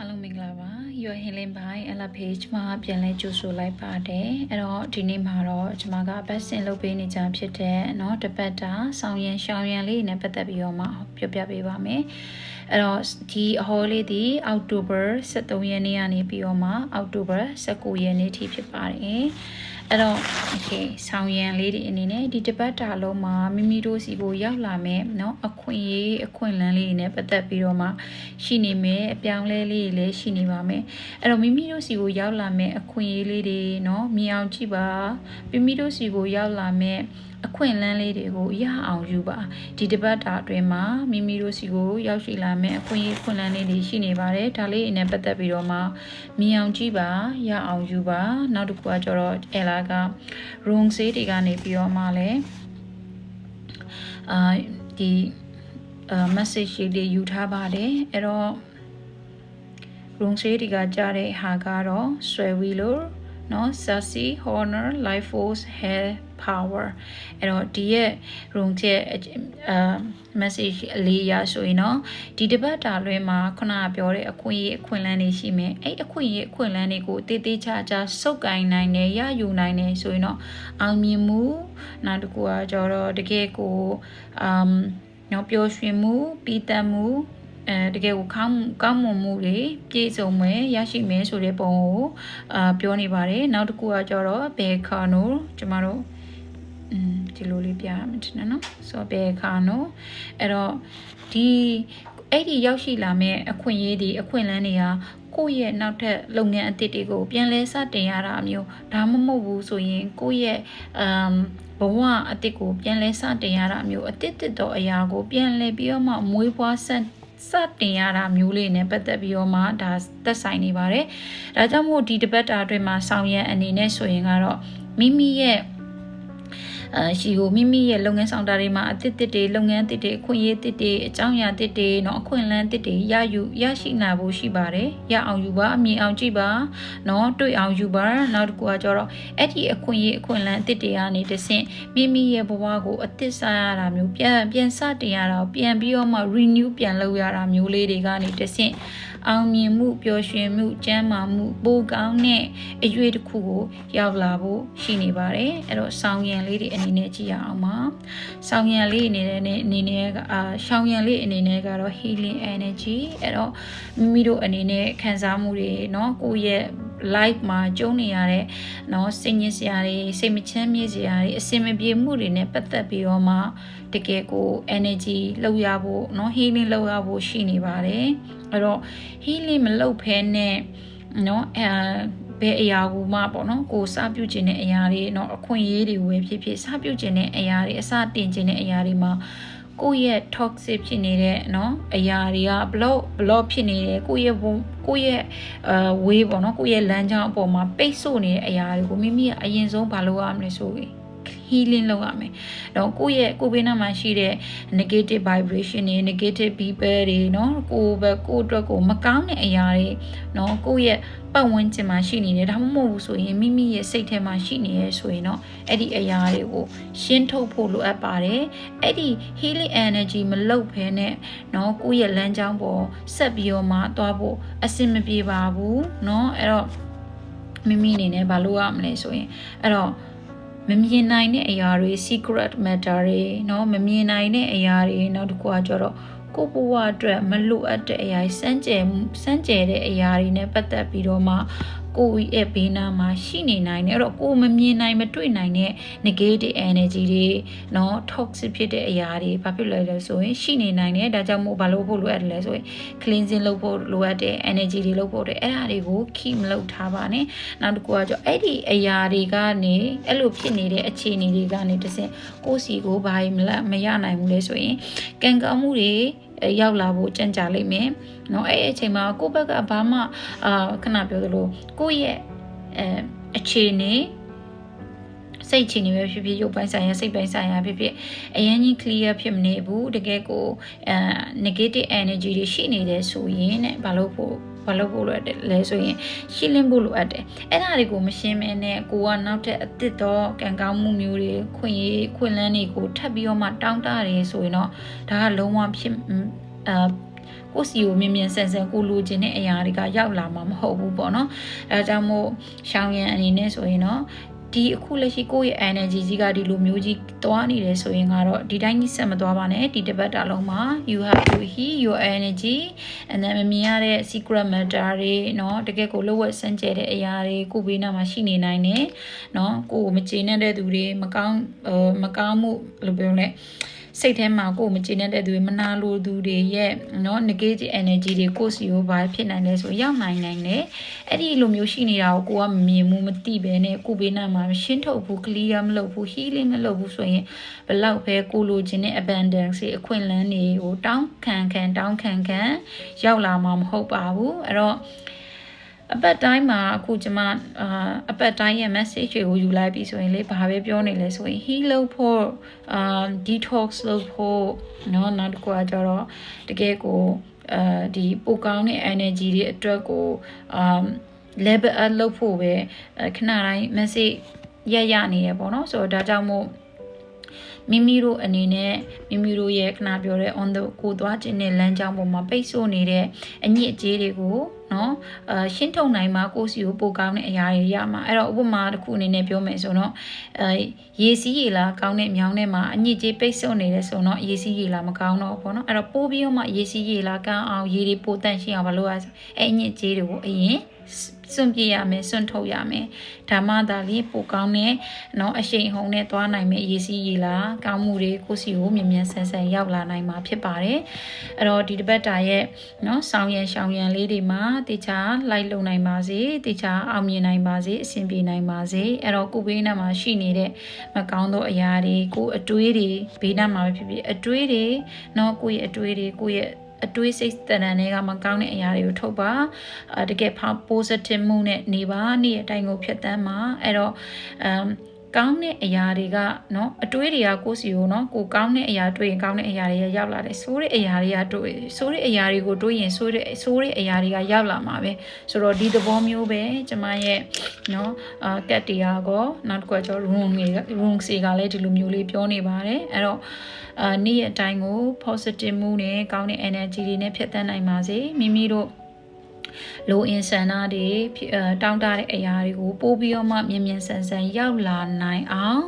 အားလုံးမင်္ဂလာပါ Your Healing by Ella Page မှာပြန်လဲကြိုဆိုလိုက်ပါတယ်အဲ့တော့ဒီနေ့မှာတော့ကျွန်မကဘတ်စင်လုပ်ပေးနေကြဖြစ်တဲ့เนาะတပတ်တာဆောင်းရံရှောင်းရံလေးနဲ့ပတ်သက်ပြီးတော့မှပြောပြပေးပါမယ်အဲ့တော့ဒီအဟောလေးဒီအောက်တိုဘာ23ရက်နေ့ကနေပြီးတော့မှအောက်တိုဘာ19ရက်နေ့ထိဖြစ်ပါတယ် အဲ့တော့ okay ဆောင်းရံလေးဒီအနေနဲ့ဒီတပတ်တာလုံးမှာမိမိတို့စီကိုရောက်လာမယ်เนาะအခွင့်အရေးအခွင့်အလမ်းလေးတွေနဲ့ပတ်သက်ပြီးတော့မှရှိနေမယ်အပြောင်းလဲလေးတွေလည်းရှိနေပါမယ်အဲ့တော့မိမိတို့စီကိုရောက်လာမယ်အခွင့်အရေးလေးတွေเนาะမြင်အောင်ကြည့်ပါမိမိတို့စီကိုရောက်လာမယ် အခွင့်အလမ်းလေးတွေကိုရအောင်ယူပါဒီတပတ်တာအတွင်းမှာမိမိတို့စီကိုရောက်ရှိလာမယ်အခွင့်အရေးအခွင့်အလမ်းလေးတွေရှိနေပါတယ်ဒါလေးအနေနဲ့ပတ်သက်ပြီးတော့မှမြင်အောင်ကြည့်ပါရအောင်ယူပါနောက်တစ်ခုကကျတော့အဲလာက room ဆေးတွေကနေပြီးတော့မှလည်းအာဒီအာ message တွေယူထားပါတယ်အဲ့တော့ room ဆေးတွေကကြားတဲ့ဟာကတော့ဆွဲဝီလို့ နော် sassy honor life force hair power အဲ့တော့ဒီရဲ့ room ချက်အ message အလေးရဆိုရင်တော့ဒီတစ်ပတ်တာလွဲမှာခုနကပြောတဲ့အခွင့်အရေးအခွင့်အလမ်းတွေရှိမယ်အဲ့အခွင့်အရေးအခွင့်အလမ်းတွေကိုတည်တည်ချာချာစုပ်ကိုင်နိုင်တယ်ရယူနိုင်တယ်ဆိုရင်တော့အောင်မြင်မှုနောက်တစ်ခုကကျတော့တကယ်ကိုအမ်နော်ပျော်ရွှင်မှုပီးတတ်မှု အဲတကယ်ကိုကောင်းကောင်းမွန်မှုတွေပြည့်စုံမယ်ရရှိမယ်ဆိုတဲ့ပုံကိုအာပြောနေပါတယ်နောက်တစ်ခုကကျတော့ဘေခါနိုကျမတို့อืมဒီလိုလေးပြရမယ်တင်နော်ဆိုဘေခါနိုအဲ့တော့ဒီအဲ့ဒီရောက်ရှိလာမဲ့အခွင့်အရေးတွေအခွင့်အလမ်းတွေကကိုယ့်ရဲ့နောက်ထပ်လုပ်ငန်းအသစ်တွေကိုပြန်လဲစတင်ရတာမျိုးဒါမှမဟုတ်ဘူးဆိုရင်ကိုယ့်ရဲ့အမ်ဘဝအသစ်ကိုပြန်လဲစတင်ရတာမျိုးအသစ်တစ်တော့အရာကိုပြန်လဲပြီးတော့မှမွေးဖွားဆက် စတင်ရတာမျိုးလေးနဲ့ပတ်သက်ပြီးတော့မှဒါသက်ဆိုင်နေပါတယ်။ဒါကြောင့်မို့ဒီတပတ်တာအတွင်းမှာဆောင်ရွက်အနေနဲ့ဆိုရင်ကတော့မိမိရဲ့ အရှိကိုမိမိရဲ့လုပ်ငန်းဆောင်တာတွေမှာအသစ်သစ်တွေလုပ်ငန်းသစ်တွေအခွင့်အရေးသစ်တွေအကြောင်းအရာသစ်တွေနော်အခွင့်အလမ်းသစ်တွေရယူရရှိနိုင်ဖို့ရှိပါတယ်ရအောင်ယူပါအမြင်အောင်ကြည့်ပါနော်တွေ့အောင်ယူပါနောက်တစ်ခုကကျတော့အဲ့ဒီအခွင့်အရေးအခွင့်အလမ်းသစ်တွေကနေတဆင့်မိမိရဲ့ဘဝကိုအသစ်စားရတာမျိုးပြန်ပြန်စတင်ရတာပြန်ပြီးတော့မှ renew ပြန်လုပ်ရတာမျိုးလေးတွေကနေတဆင့် အောင်မြင်မှုပျော်ရွှင်မှုကျန်းမာမှုပိုကောင်းတဲ့အရွေတစ်ခုကိုရောက်လာဖို့ရှိနေပါတယ်အဲ့တော့ဆောင်းရံလေးတွေအနေနဲ့ကြည့်ရအောင်ပါဆောင်းရံလေးအနေနဲ့အနေနဲ့အာရှောင်းရံလေးအနေနဲ့ကတော့ healing energy အဲ့တော့မိမိတို့အနေနဲ့ခံစားမှုတွေเนาะကိုယ့်ရဲ့ life မှာကျုံနေရတဲ့เนาะစိတ်ညစ်စရာတွေစိတ်မချမ်းမြေ့စရာတွေအစင်မပြေမှုတွေနဲ့ပတ်သက်ပြီးတော့မှတကယ်ကို energy လောက်ရဖို့เนาะ healing လောက်ရဖို့ရှိနေပါတယ်အဲ့တော့ healing မလုပ်ဖဲနဲ့เนาะအဲဘယ်အရာကိုမှပေါ့နော်ကိုစပြုတ်ခြင်းတဲ့အရာတွေเนาะအခွင့်အရေးတွေဝယ်ဖြစ်ဖြစ်စပြုတ်ခြင်းတဲ့အရာတွေအစတင်ခြင်းတဲ့အရာတွေမှာ ကိုယ့်ရဲ့ toxic ဖြစ်နေတဲ့เนาะအရာတွေက block block ဖြစ်နေတယ်ကိုယ့်ရဲ့ကိုယ့်ရဲ့အဲ way ပေါ့နော်ကိုယ့်ရဲ့လမ်းကြောင်းအပေါ်မှာပိတ်ဆို့နေတဲ့အရာတွေကိုမိမိကအရင်ဆုံးဘာလုပ်ရမလဲဆိုရင် healing လုပ်ရမယ်။တော့ကိုယ့်ရဲ့ကိုယ်ဘေးနားမှာရှိတဲ့ negative vibration တွေ negative people တွေเนาะကိုယ်ပဲကိုယ်အတွက်ကိုမကောင်းတဲ့အရာတွေเนาะကိုယ့်ရဲ့ပတ်ဝန်းကျင်မှာရှိနေတယ်ဒါမှမဟုတ်ဘူးဆိုရင်မိမိရဲ့စိတ်ထဲမှာရှိနေရဆိုရင်တော့အဲ့ဒီအရာတွေကိုရှင်းထုတ်ဖို့လိုအပ်ပါတယ်။အဲ့ဒီ healing energy မလုပ်ဘဲနဲ့เนาะကိုယ့်ရဲ့လမ်းကြောင်းပေါ်ဆက်ပြီးတော့မှသွားဖို့အဆင်မပြေပါဘူးเนาะအဲ့တော့မိမိအနေနဲ့ဘာလုပ်ရမလဲဆိုရင်အဲ့တော့ မမြင်နိုင်တဲ့အရာတွေ secret matter တွေเนาะမမြင်နိုင်တဲ့အရာတွေနောက်တစ်ခုကကျတော့ကိုဘဝအတွက်မလိုအပ်တဲ့အရာစမ်းကြယ်စမ်းကြယ်တဲ့အရာတွေနဲ့ပတ်သက်ပြီးတော့မှ ကိုယ့်ရဲ့ဘေးနားမှာရှိနေနိုင်တယ်အဲ့တော့ကိုမမြင်နိုင်မတွေ့နိုင်တဲ့ negative energy တွေเนาะ toxic ဖြစ်တဲ့အရာတွေဘာဖြစ်လဲလဲဆိုရင်ရှိနေနိုင်တယ်ဒါကြောင့်မို့ဘာလို့ဖို့လိုအပ်တယ်လဲဆိုရင် cleansing လုပ်ဖို့လိုအပ်တဲ့ energy တွေလုပ်ဖို့တဲ့အဲ့ဒါတွေကို keep မလုပ်ထားပါနဲ့နောက်တစ်ခုကကြောအဲ့ဒီအရာတွေကနေအဲ့လိုဖြစ်နေတဲ့အခြေအနေတွေကနေတဆင့်ကိုယ့်စီကိုဘာမှမလမရနိုင်ဘူးလဲဆိုရင်ကံကောင်းမှုတွေ ရောက်လာဖို့ကြံ့ကြာလိမ့်မယ်เนาะအဲ့အချိန်မှာကိုယ့်ဘက်ကဘာမှအာခဏပြောသလိုကိုယ့်ရဲ့အဲအခြေအနေ စိတ်ချနေပဲဖြစ်ဖြစ်ရုပ်ပိုင်းဆိုင်ရာစိတ်ပိုင်းဆိုင်ရာဖြစ်ဖြစ်အရင်ကြီး clear ဖြစ်မနေဘူးတကယ်ကိုအဲ negative energy တွေရှိနေတယ်ဆိုရင်တဲ့ဘာလို့ဖို့ဘာလို့ဖို့လိုအပ်တယ်လဲဆိုရင်ရှင်းလင်းဖို့လိုအပ်တယ်အဲ့ဒါတွေကိုမရှင်းမဲနဲ့ကိုကနောက်ထပ်အစ်စ်တော့ကံကောင်းမှုမျိုးတွေခွင့်ရေးခွင့်လန်းတွေကိုထပ်ပြီးတော့မှတောင်းတရတယ်ဆိုရင်တော့ဒါကလုံးဝဖြစ်အာကိုယ့်စီကိုမြင်မြင်ဆန်ဆန်ကိုလိုချင်တဲ့အရာတွေကရောက်လာမှာမဟုတ်ဘူးပေါ့နော်အဲဒါကြောင့်မို့ရှောင်းရန်အနေနဲ့ဆိုရင်တော့ ဒီအခုလက်ရှိကိုယ့်ရဲ့ energy ကြီးကဒီလိုမျိုးကြီးသွားနေတယ်ဆိုရင်ကတော့ဒီတိုင်းကြီးဆက်မသွားပါနဲ့ဒီတစ်ပတ်တာလုံးမှာ you have to heal your energy and then မမြင်ရတဲ့ secret matter တွေเนาะတကယ်ကိုလှုပ်ဝက်စမ်းကြဲတဲ့အရာတွေကိုဘေးနားမှာရှိနေနိုင်တယ်เนาะကိုယ်မကျေနပ်တဲ့သူတွေမကောင်းမကောင်းမှုဘယ်လိုပြောလဲ စိတ်ထဲမှာကိုယ်မကျေနပ်တဲ့သူတွေမနာလိုသူတွေရဲ့เนาะ negative energy တွေကိုယ်စီကိုဘာဖြစ်နိုင်လဲဆိုရောက်နိုင်နိုင်တယ်အဲ့ဒီလိုမျိုးရှိနေတာကိုကိုကမမြင်ဘူးမသိပဲနဲ့ကိုဘေးနားမှာရှင်းထုတ်ဘူး clear မလုပ်ဘူး healing မလုပ်ဘူးဆိုရင်ဘလောက်ပဲကိုလိုချင်တဲ့ abundance တွေအခွင့်အလမ်းတွေကိုတောင်းခံခံတောင်းခံခံရောက်လာမှာမဟုတ်ပါဘူးအဲ့တော့ အပတ်တိုင်းမှာအခုကျမအာအပတ်တိုင်းရဲ့ message တွေကိုယူလိုက်ပြီဆိုရင်လေဘာပဲပြောနေလဲဆိုရင် heal လုပ်ဖို့အာ detox လုပ်ဖို့เนาะနောက်တစ်ခုကကျတော့တကယ်ကိုအဲဒီပိုကောင်းတဲ့ energy တွေအတွက်ကိုအာ level up လုပ်ဖို့ပဲခဏတိုင်း message ရရနေရပေါ့နော်ဆိုတော့ဒါကြောင့်မို့ မိမိတို့အနေနဲ့မိမိတို့ရဲ့ခဏပြောတဲ့ on the ကိုသွားခြင်းနဲ့လမ်းကြောင်းပေါ်မှာပိတ်ဆို့နေတဲ့အညစ်အကြေးတွေကိုနော်အရှင်းထုတ်နိုင်မှာကိုစီကိုပိုကောင်းတဲ့အရာတွေရမှာအဲ့တော့ဥပမာတစ်ခုအနေနဲ့ပြောမယ်ဆိုတော့အဲရေစီးရေလာကောင်းတဲ့မြောင်းထဲမှာအညစ်ကြေးပိတ်ဆို့နေတယ်ဆိုတော့ရေစီးရေလာမကောင်းတော့ဘောနော်အဲ့တော့ပိုးပြီးတော့မှရေစီးရေလာကောင်းအောင်ရေတွေပိုတန့်ရှင်းအောင်မလုပ်ရဆိုအဲ့အညစ်ကြေးတွေကိုအရင် စွန့်ပြစ်ရမယ်စွန့်ထုတ်ရမယ်ဒါမှသာလေပိုကောင်းတဲ့နော်အရှိန်ဟုန်နဲ့သွားနိုင်မယ်ရေးစီးရေးလာကောင်းမှုတွေကိုစီကိုမြ мян ဆန်ဆန်ရောက်လာနိုင်မှာဖြစ်ပါတယ်အဲ့တော့ဒီတပတ်တာရဲ့နော်ဆောင်းရံရှောင်းရံလေးတွေမှာတေချာလိုက်လုံနိုင်ပါစေတေချာအောင်မြင်နိုင်ပါစေအဆင်ပြေနိုင်ပါစေအဲ့တော့ကိုဘေးနားမှာရှိနေတဲ့မကောင်းသောအရာတွေကိုအတွေးတွေဘေးနားမှာဖြစ်ဖြစ်အတွေးတွေနော်ကိုယ့်ရဲ့အတွေးတွေကိုယ့်ရဲ့ အတွေးစိတ်တဏ္ဍာတွေကမကောင်းတဲ့အရာတွေကိုထုတ်ပါအတကယ် positive မှုနဲ့နေပါနေ့အတိုင်းကိုဖြတ်တန်းပါအဲ့တော့အမ် ကောင်းတဲ့အရာတွေကနော်အတွေးတွေကကိုယ့်စီကိုနော်ကိုကောင်းတဲ့အရာတွေးရင်ကောင်းတဲ့အရာတွေရောက်လာတယ်ဆိုးတဲ့အရာတွေကတွေးဆိုးတဲ့အရာတွေကိုတွေးရင်ဆိုးတဲ့ဆိုးတဲ့အရာတွေကရောက်လာမှာပဲဆိုတော့ဒီသဘောမျိုးပဲကျမရဲ့နော်အာကက်တရားကောနောက်တစ်ခုကကျတော့ room တွေ room စီကလည်းဒီလိုမျိုးလေးပြောနေပါတယ်အဲ့တော့အာနေ့ရက်အတိုင်းကို positive mood နဲ့ကောင်းတဲ့ energy တွေနဲ့ဖြတ်သန်းနိုင်ပါစေမိမိတို့ လိုအင်ဆန္ဒတွေတောင်းတတဲ့အရာတွေကိုပို့ပြီးတော့မှမြင်မြင်ဆန်ဆန်ရောက်လာနိုင်အောင်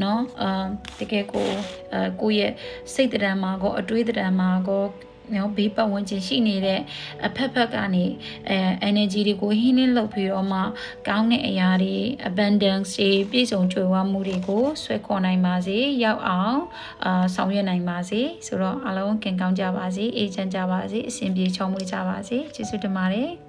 เนาะအာတကယ်ကိုအဲကိုယ့်ရဲ့စိတ်တံမှာကောအတွေးတံမှာကော နော်ဘေးပတ်ဝန်းကျင်ရှိနေတဲ့အဖက်ဖက်ကနေအဲ energy တွေကို healing လုပ်ပြီးတော့မှကောင်းတဲ့အရာတွေ abundance တွေပြည့်စုံကြွယ်ဝမှုတွေကိုဆွဲခေါ်နိုင်ပါစေရောက်အောင်အာဆောင်ရွက်နိုင်ပါစေဆိုတော့အားလုံးကင်ကောင်းကြပါစေအေးချမ်းကြပါစေအဆင်ပြေချောမွေ့ကြပါစေကျေးဇူးတင်ပါတယ်